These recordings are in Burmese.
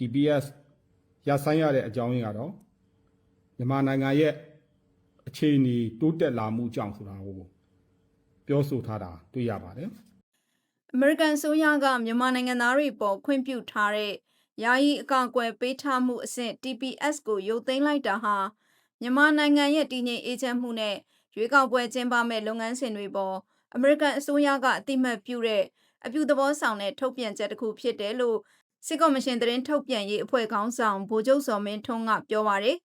TPS ရဆိုင်ရတဲ့အကြောင်းရင်းကတော့မြန်မာနိုင်ငံရဲ့အခြေအနေတိုးတက်လာမှုကြောင့်ဆိုတာကိုပြောဆိုထားတာတွေ့ရပါတယ်အမေရိကန်ဆိုရကမြန်မာနိုင်ငံသားတွေပေါ်ခွင့်ပြုထားတဲ့ယာယီအကောင့်အကွယ်ပေးထားမှုအဆင့် TPS ကိုရုပ်သိမ်းလိုက်တာဟာမြန်မာနိုင်ငံရဲ့တည်ငြိမ်အေးချမ်းမှုနဲ့ရွေးကောက်ပွဲကျင်းပမဲ့လုပ်ငန်းစဉ်တွေပေါ်အမေရိကန်အစိုးရကအတိမတ်ပြုတဲ့အပြုသဘောဆောင်တဲ့ထုတ်ပြန်ချက်တစ်ခုဖြစ်တယ်လို့ စစ်ကော်မရှင်သတင်းထုတ်ပြန်ရေးအဖွဲ့ခေါင်းဆောင်ဗိုလ်ချုပ်စော်မင်းထွန်းကပြောပါရယ်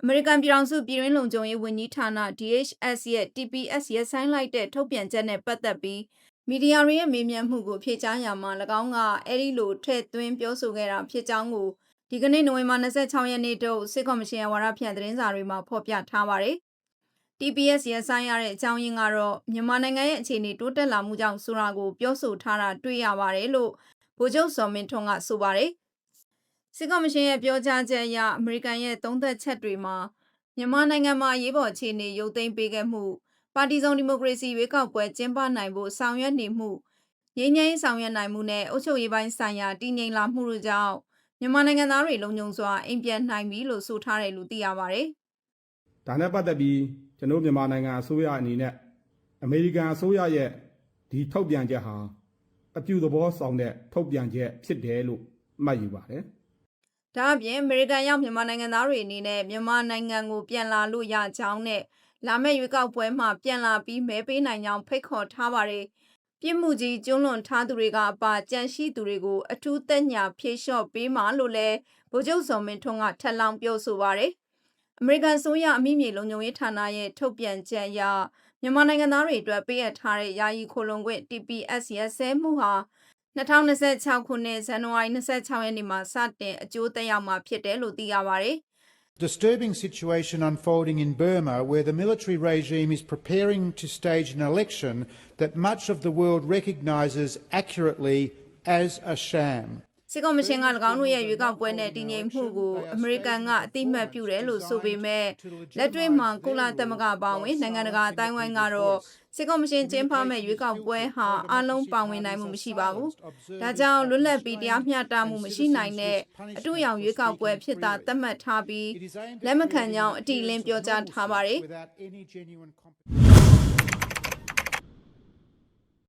အမေရိကန်ပြည်ထောင်စုပြည်တွင်းလုံခြုံရေးဝန်ကြီးဌာန DHS ရဲ့ TPS ရက်ဆိုင်လိုက်တဲ့ထုတ်ပြန်ချက်နဲ့ပတ်သက်ပြီးမီဒီယာတွေရဲ့မေးမြန်းမှုကိုဖြေကြားရမှာ၎င်းကအဲ့ဒီလိုထည့်သွင်းပြောဆိုခဲ့တာဖြစ်ကြောင်းကိုဒီကနေ့နိုဝင်ဘာ26ရက်နေ့တုန်းစစ်ကော်မရှင်ရဲ့ဝါရဖြန့်သတင်းစာတွေမှာဖော်ပြထားပါတယ်။ TPS ရဆိုင်ရတဲ့အကြောင်းရင်းကတော့မြန်မာနိုင်ငံရဲ့အခြေအနေတိုးတက်လာမှုကြောင့်ဆိုတာကိုပြောဆိုထားတာတွေ့ရပါတယ်လို့ ဗိုလ်ချုပ်စော်မင်းထွန်းကဆိုပါတယ်။စစ်ကော်မရှင်ရဲ့ပြောကြားချက်အရအမေရိကန်ရဲ့သုံးသက်ချက်တွေမှာမြန်မာနိုင်ငံမှာရေးပေါ်အခြေအနေရုပ်သိမ်းပေးခဲ့မှုပါတီစုံဒီမိုကရေစီရွေးကောက်ပွဲကျင်းပနိုင်ဖို့ဆောင်ရွက်နေမှုငြိမ်းချမ်းရေးဆောင်ရွက်နိုင်မှုနဲ့အုပ်ချုပ်ရေးပိုင်းဆိုင်ရာတည်ငြိမ်လာမှုတို့ကြောင့်မြန်မာနိုင်ငံသားတွေလုံခြုံစွာအိမ်ပြန်နိုင်ပြီလို့ဆိုထားတယ်လို့သိရပါတယ်။ဒါနဲ့ပတ်သက်ပြီးကျွန်တော်မြန်မာနိုင်ငံအစိုးရအနေနဲ့အမေရိကန်အစိုးရရဲ့ဒီထုတ်ပြန်ချက်ဟာ အပြုသဘောဆောင်တဲ့ထုတ်ပြန်ချက်ဖြစ်တယ်လို့မှတ်ယူပါတယ်။။ဒါအပြင်အမေရိကန်ရောက်မြန်မာနိုင်ငံသားတွေအနေနဲ့မြန်မာနိုင်ငံကိုပြန်လာလို့ရကြောင်းနဲ့လာမယ့်ရွေးကောက်ပွဲမှာပြန်လာပြီးမဲပေးနိုင်ကြောင်းဖိတ်ခေါ်ထားပါတယ်။ပြစ်မှုကြီးကျွလွန်ထားသူတွေကအပါကြန့်ရှိသူတွေကိုအထူးသက်ညာဖြေလျှော့ပေးမှာလို့လည်းဗိုလ်ချုပ်စော်မင်းထွန်းကထပ်လောင်းပြောဆိုပါတယ်။ အမေရိကန်ဆိုရအမိမြေလုံခြုံရေးဌာနရဲ့ထုတ်ပြန်ချက်အရမြန်မာနိုင်ငံသားတွေအတွက်ပေးအပ်ထားတဲ့ယာယီခိုလုံခွင့် TPS ရက်စဲမှုဟာ2026ခုနှစ်ဇန်နဝါရီ26ရက်နေ့မှာစတင်အကျိုးသက်ရောက်မှာဖြစ်တယ်လို့သိရပါတယ်။ Disturbing situation unfolding in Burma, where the military regime is preparing to stage an election that much of the world recognises accurately as a sham. စစ်ကော်မရှင်က၎င်းတို့ရဲ့ရွေးကောက်ပွဲနဲ့တည်ငြိမ်မှုကိုအမေရိကန်ကအတိမတ်ပြုတယ်လို့ဆိုပေမဲ့လက်တွေ့မှာကုလသမဂ္ဂပါဝင်နိုင်ငံတကာအတိုင်းဝိုင်းကတော့စစ်ကော်မရှင်ကျင်းပမဲ့ရွေးကောက်ပွဲဟာအလုံးပါဝင်နိုင်မှုမရှိပါဘူး။ဒါကြောင့်လွတ်လပ်ပြီးတရားမျှတမှုမရှိနိုင်တဲ့အတူရောင်ရွေးကောက်ပွဲဖြစ်တာသတ်မှတ်ထားပြီးလက်မခံကြောင်းအတိအလင်းပြောကြားထားပါတယ်။